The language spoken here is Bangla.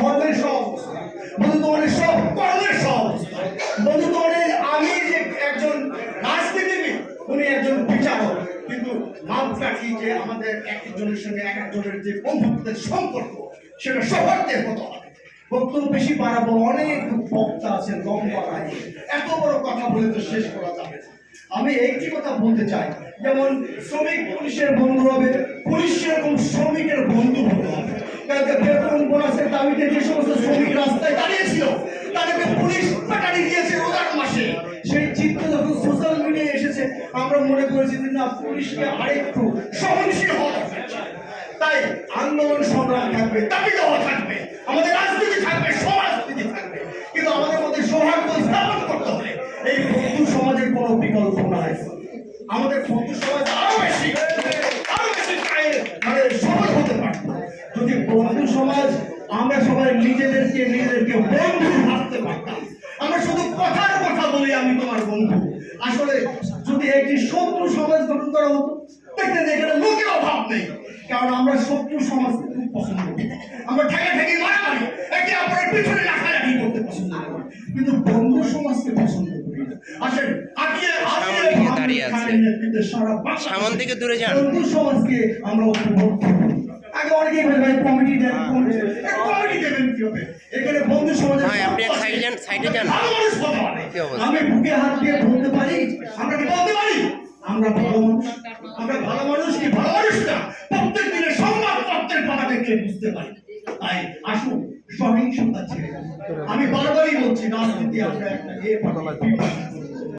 ধর্মের সব। বন্ধু, তোমাদের সব কর্মের সব। বন্ধু, তোমাদের আমি যে একজন রাজনীতিবিদ, উনি একজন বিচারক। কিন্তু মাপকাঠি যে আমাদের এক একজনের সঙ্গে এক একজনের যে বন্ধুত্বের সম্পর্ক, সেটা মতো হবে। বক্তব্য বেশি বাড়াবো, অনেক বক্তা আছেন লম্বা এত বড় কথা বলে তো শেষ করা যাবে আমি একটি কথা বলতে চাই। যেমন শ্রমিক পুলিশের বন্ধু হবে, পুলিশ সেরকম শ্রমিকের বন্ধু বোনাসের দাবিতে যে সমস্ত শ্রমিক রাস্তায় দাঁড়িয়েছিল, তাদেরকে পুলিশ পাটারি দিয়েছে রোজার মাসে। সেই চিত্র যখন সোশ্যাল মিডিয়ায় এসেছে, আমরা মনে করেছি যে না, পুলিশকে আরেকটু সহনশীল হওয়া তাই আন্দোলন সংগ্রাম থাকবে, দাবি দেওয়া থাকবে, আমাদের রাজনীতি থাকবে, সমাজনীতি থাকবে। কিন্তু আমাদের মধ্যে সৌহার্দ্য স্থাপন করতে হবে। এই বন্ধু সমাজের কোনো বিকল্প নাই। আমাদের বন্ধু সমাজ আরও বেশি আরও বেশি চাই- মানে সহজ হতে পারত যদি বন্ধু সমাজ আমরা সবাই নিজেদেরকে নিজেদেরকে বন্ধু ভাবতে পারতাম। আমরা শুধু কথার কথা বলি আমি তোমার বন্ধু। আসলে যদি একটি শত্রু সমাজ গঠন করা হতো দেখতে এখানে লোকের অভাব নেই। কারণ আমরা শত্রু সমাজকে খুব পছন্দ করি। আমরা ঠেকে ঠেকে মারামারি একে অপরের পিছনে লাফালাফি করতে পছন্দ করি। কিন্তু বন্ধু সমাজকে পছন্দ করি আসেন আগিয়ে সামন দাঁড়িয়ে আছে। সারা সামন দূরে যান। বন্ধু সমাজকে আমরা উপভোগ করি হবে। এখানে বন্ধু সমাজের ভাই, আপনি সাইডে যান, সাইডে যান। আমি বুকে হাত দিয়ে বলতে পারি আমরা কি বলতে পারি আমরা ভালো মানুষ। আমরা ভালো মানুষ কি ভালো মানুষ না? প্রত্যেক দিনের সংবাদপত্রের পাতা দেখলে বুঝতে পারি। তাই আসুন সহিংসতা ছেড়ে আমি বারবারই বলছি রাজনীতি আমরা একটা এ